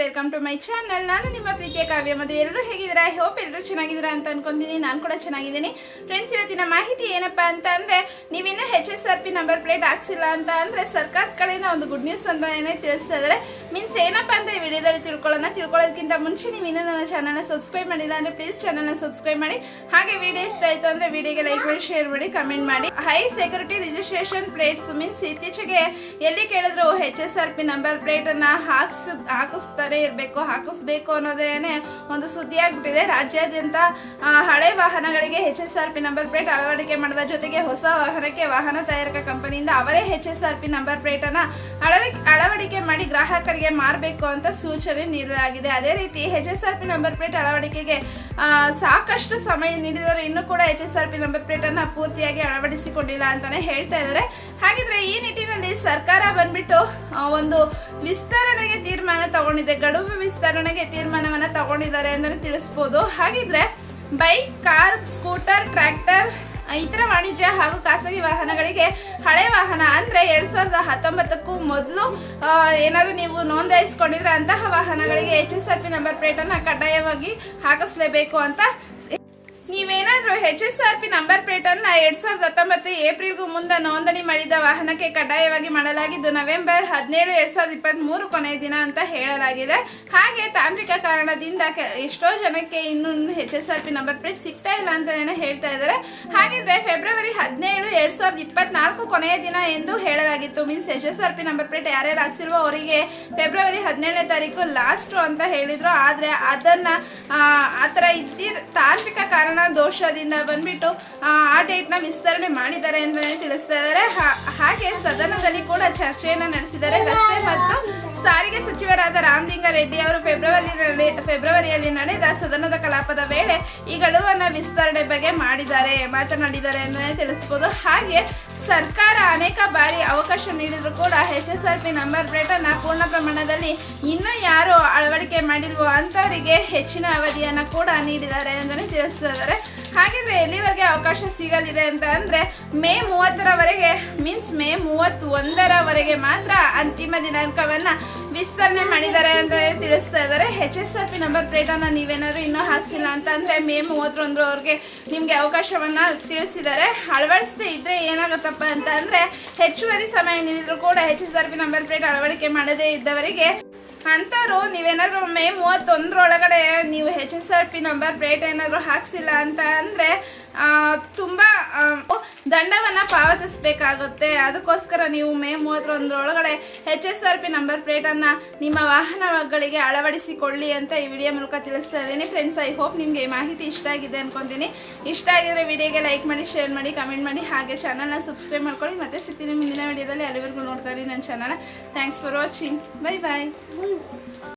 Welcome to my channel ನಾನು ನಿಮ್ಮ ಪ್ರೀತಿಯ ಕಾವ್ಯ ಮತ್ತು ಎಲ್ಲರೂ ಹೇಗಿದ್ದೀರಾ? ಹೋಪ್ ಎಲ್ಲರೂ ಚೆನ್ನಾಗಿದ್ದೀರಾ ಅಂತ ಅನ್ಕೊಂತೀನಿ ನಾನು ಕೂಡ ಚೆನ್ನಾಗಿದ್ದೀನಿ. ಫ್ರೆಂಡ್ಸ್ ಇವತ್ತಿನ ಮಾಹಿತಿ ಏನಪ್ಪಾ ಅಂತ ಅಂದರೆ, ನೀವಿನ್ನೂ H S R P number plate ಹಾಕ್ಸಿಲ್ಲ ಅಂತ ಅಂದರೆ ಸರ್ಕಾರ ಕಡೆಯಿಂದ ಒಂದು ಗುಡ್ ನ್ಯೂಸ್ ಅಂತ ಏನೇ ತಿಳಿಸ್ತಾ ಇದ್ದಾರೆ ಮೀನ್ಸ್ ಏನಪ್ಪ ಅಂತ ಈ ವಿಡಿಯೋದಲ್ಲಿ ತಿಳ್ಕೊಳ್ಳೋಣ. ತಿಳ್ಕೊಳ್ಳೋದಕ್ಕಿಂತ ಮುಂಚೆ ನೀವು ಇನ್ನೂ ನನ್ನ ಚಾನಲ್ನ ಸಬ್ಸ್ಕ್ರೈಬ್ ಮಾಡಿಲ್ಲ ಅಂದರೆ ಪ್ಲೀಸ್ ಚಾನಲ್ನ ಸಬ್ಸ್ಕ್ರೈಬ್ ಮಾಡಿ. ಹಾಗೆ ವಿಡಿಯೋ ಇಷ್ಟ ಆಯ್ತು ಅಂದ್ರೆ ವಿಡಿಯೋಗೆ ಲೈಕ್ ಮಾಡಿ ಶೇರ್ ಮಾಡಿ ಕಮೆಂಟ್ ಮಾಡಿ. High security registration plates means ಇತ್ತೀಚೆಗೆ ಎಲ್ಲಿ ಕೇಳಿದ್ರು H S R P number ಪ್ಲೇಟನ್ನು ಹಾಕ್ಸ್, ಹಾಕಿಸ್ತಾನೆ ಇರಬೇಕು, ಹಾಕಿಸ್ಬೇಕು ಅನ್ನೋದೇನೆ ಒಂದು ಸುದ್ದಿ ಆಗ್ಬಿಟ್ಟಿದೆ. ರಾಜ್ಯಾದ್ಯಂತ ಹಳೆ ವಾಹನಗಳಿಗೆ H S R P number plate ಅಳವಡಿಕೆ ಮಾಡುವ ಜೊತೆಗೆ ಹೊಸ ವಾಹನಕ್ಕೆ ವಾಹನ ತಯಾರಕ ಕಂಪನಿಯಿಂದ ಅವರೇ H S R P number ಪ್ಲೇಟನ್ನು ಅಳವಿ ಅಳವಡಿಕೆ ಮಾಡಿ ಗ್ರಾಹಕರಿಗೆ ಮಾರಬೇಕು ಅಂತ ಸೂಚನೆ ನೀಡಲಾಗಿದೆ. ಅದೇ ರೀತಿ H S R P number plate ಅಳವಡಿಕೆಗೆ ಸಾಕಷ್ಟು ಸಮಯ ನೀಡಿದರೆ ಇನ್ನೂ ಕೂಡ H S R P number plate ಅನ್ನ ಪೂರ್ತಿಯಾಗಿ ಅಳವಡಿಸಿಕೊಂಡಿಲ್ಲ ಅಂತಾನೆ ಹೇಳ್ತಾ ಇದ್ದಾರೆ. ಹಾಗಿದ್ರೆ ಈ ನಿಟ್ಟಿನಲ್ಲಿ ಸರ್ಕಾರ ಬಂದ್ಬಿಟ್ಟು ಒಂದು ವಿಸ್ತರಣೆಗೆ ತೀರ್ಮಾನ ತಗೊಂಡಿದೆ. ಗಡುವು ವಿಸ್ತರಣೆಗೆ ತೀರ್ಮಾನವನ್ನ ತಗೊಂಡಿದ್ದಾರೆ ಅಂತಾನೆ ತಿಳಿಸ್ಬೋದು. ಹಾಗಿದ್ರೆ, ಬೈಕ್, ಕಾರ್, ಸ್ಕೂಟರ್, ಟ್ರ್ಯಾಕ್ಟರ್ ಇತರ ವಾಣಿಜ್ಯ ಹಾಗೂ ಖಾಸಗಿ ವಾಹನಗಳಿಗೆ ಹಳೆ ವಾಹನ ಅಂದ್ರೆ ಎರಡ್ ಸಾವಿರದ ಹತ್ತೊಂಬತ್ತಕ್ಕೂ ಮೊದಲು ಏನಾದ್ರು ನೀವು ನೋಂದಾಯಿಸಿಕೊಂಡಿದ್ರೆ ಅಂತಹ ವಾಹನಗಳಿಗೆ H S R P number plate ಅನ್ನ ಕಡ್ಡಾಯವಾಗಿ ಹಾಕಿಸ್ಲೇಬೇಕು ಅಂತ ನೀವೇನಾದ್ರೂ H S R P number plate ಎರಡು ಸಾವಿರದ ಹತ್ತೊಂಬತ್ತು ಏಪ್ರಿಲ್ಗೂ ಮುಂದೆ ನೋಂದಣಿ ಮಾಡಿದ ವಾಹನಕ್ಕೆ ಕಡ್ಡಾಯವಾಗಿ ಮಾಡಲಾಗಿದ್ದು ನವೆಂಬರ್ ಹದಿನೇಳು ಎರಡ್ ಸಾವಿರದ ಇಪ್ಪತ್ತ್ ಮೂರು ಕೊನೆಯ ದಿನ ಅಂತ ಹೇಳಲಾಗಿದೆ. ಹಾಗೆ ತಾಂತ್ರಿಕ ಕಾರಣದಿಂದ ಎಷ್ಟೋ ಜನಕ್ಕೆ ಇನ್ನೂ H S R P number plate ಸಿಗ್ತಾ ಇಲ್ಲ ಅಂತ ಏನೋ ಹೇಳ್ತಾ ಇದ್ದಾರೆ. ಹಾಗಿದ್ರೆ ಫೆಬ್ರವರಿ ಹದಿನೇಳು ಎರಡ್ ಸಾವಿರದ ಇಪ್ಪತ್ನಾಲ್ಕು ಕೊನೆಯ ದಿನ ಎಂದು ಹೇಳಲಾಗಿತ್ತು. Means H S R P number plate ಯಾರ್ಯಾರು ಹಾಕ್ಸಿಲ್ವೋ ಅವರಿಗೆ ಫೆಬ್ರವರಿ ಹದಿನೇಳನೇ ತಾರೀಕು ಲಾಸ್ಟ್ ಅಂತ ಹೇಳಿದ್ರು. ಆದ್ರೆ ಅದನ್ನ ಆ, ಆತರ ಇದ್ದಿರ್ ತಾಂತ್ರಿಕ ಕಾರಣ ದೋಷದಿಂದ ಬಂದ್ಬಿಟ್ಟು ಆ, ಡೇಟ್ನ ವಿಸ್ತರಣೆ ಮಾಡಿದ್ದಾರೆ ಅಂತಲೇ ತಿಳಿಸ್ತಾ ಇದ್ದಾರೆ. ಹಾಗೆ ಸದನದಲ್ಲಿ ಕೂಡ ಚರ್ಚೆಯನ್ನು ನಡೆಸಿದ್ದಾರೆ ರಸ್ತೆ ಮತ್ತು ಸಾರಿಗೆ ಸಚಿವರಾದ ರಾಮಲಿಂಗಾರೆಡ್ಡಿ ಅವರು ಫೆಬ್ರವರಿಯಲ್ಲಿ ಫೆಬ್ರವರಿಯಲ್ಲಿ ನಡೆದ ಸದನದ ಕಲಾಪದ ವೇಳೆ ಈ ಗಡುವನ್ನು ವಿಸ್ತರಣೆ ಬಗ್ಗೆ ಮಾಡಿದ್ದಾರೆ, ಮಾತನಾಡಿದ್ದಾರೆ ಅನ್ನೋದೇ ತಿಳಿಸಬಹುದು ಹಾಗೆ ಸರ್ಕಾರ ಅನೇಕ ಬಾರಿ ಅವಕಾಶ ನೀಡಿದ್ರು ಕೂಡ H S R P number ಪ್ಲೇಟನ್ನು ಪೂರ್ಣ ಪ್ರಮಾಣದಲ್ಲಿ ಇನ್ನೂ ಯಾರು ಅಳವಡಿಕೆ ಮಾಡಿಲ್ವೋ ಅಂಥವರಿಗೆ ಹೆಚ್ಚಿನ ಅವಧಿಯನ್ನು ಕೂಡ ನೀಡಿದ್ದಾರೆ ಅಂತಲೇ ತಿಳಿಸ್ತಾ ಇದ್ದಾರೆ. ಹಾಗಿದ್ರೆ ಎಲ್ಲಿವರೆಗೆ ಅವಕಾಶ ಸಿಗಲಿದೆ ಅಂತ ಅಂದ್ರೆ ಮೇ ಮೂವತ್ತರವರೆಗೆ ಮೀನ್ಸ್ ಮೇ ಮೂವತ್ತ್ ಒಂದರವರೆಗೆ ಮಾತ್ರ ಅಂತಿಮ ದಿನಾಂಕವನ್ನ ವಿಸ್ತರಣೆ ಮಾಡಿದ್ದಾರೆ ಅಂತ ತಿಳಿಸ್ತಾ ಇದ್ದಾರೆ. H S R P number plate ಅನ್ನ ನೀವೇನಾದ್ರು ಇನ್ನೂ ಹಾಕ್ಸಿಲ್ಲ ಅಂತ ಅಂದ್ರೆ ಮೇ ಮೂವತ್ತೊಂದರವರೆಗೆ ನಿಮ್ಗೆ ಅವಕಾಶವನ್ನ ತಿಳಿಸಿದ್ದಾರೆ. ಅಳವಡಿಸದೇ ಇದ್ರೆ ಏನಾಗುತ್ತಪ್ಪ ಅಂತ ಅಂದ್ರೆ ಹೆಚ್ಚುವರಿ ಸಮಯ ನೀಡಿದ್ರು ಕೂಡ H S R P number plate ಅಳವಡಿಕೆ ಮಾಡದೇ ಇದ್ದವರಿಗೆ ಅಂಥವ್ರು ನೀವೇನಾದ್ರೂ ಮೇ ಮೂವತ್ತೊಂದರೊಳಗಡೆ ನೀವು H S R P number plate ಏನಾದ್ರು ಹಾಕ್ಸಿಲ್ಲ ಅಂತ ಅಂದ್ರೆ ತುಂಬಾ ದಂಡವನ್ನ ಪಾವತಿಸಬೇಕಾಗುತ್ತೆ. ಅದಕ್ಕೋಸ್ಕರ ನೀವು May ಮೂವತ್ತೊಂದರೊಳಗಡೆ H S R P number plate ಅನ್ನ ನಿಮ್ಮ ವಾಹನಗಳಿಗೆ ಅಳವಡಿಸಿಕೊಳ್ಳಿ ಅಂತ ಈ ವಿಡಿಯೋ ಮೂಲಕ ತಿಳಿಸ್ತಾ ಇದ್ದೀನಿ. ಫ್ರೆಂಡ್ಸ್ ಐ ಹೋಪ್ ನಿಮಗೆ ಈ ಮಾಹಿತಿ ಇಷ್ಟ ಆಗಿದೆ ಅನ್ಕೊಂತೀನಿ. ಇಷ್ಟ ಆಗಿದ್ರೆ ವಿಡಿಯೋಗೆ ಲೈಕ್ ಮಾಡಿ ಶೇರ್ ಮಾಡಿ ಕಮೆಂಟ್ ಮಾಡಿ, ಹಾಗೆ ಚಾನಲ್ನ ಸಬ್ಸ್ಕ್ರೈಬ್ ಮಾಡ್ಕೊಳ್ಳಿ. ಮತ್ತೆ ಸಿಗ್ತೀನಿ ಮುಂದಿನ ವಿಡಿಯೋದಲ್ಲಿ. ಅಲ್ಲಿವರೆಗೂ ನೋಡ್ತಾ ಇರಿ ನನ್ನ channel thanks for watching bye bye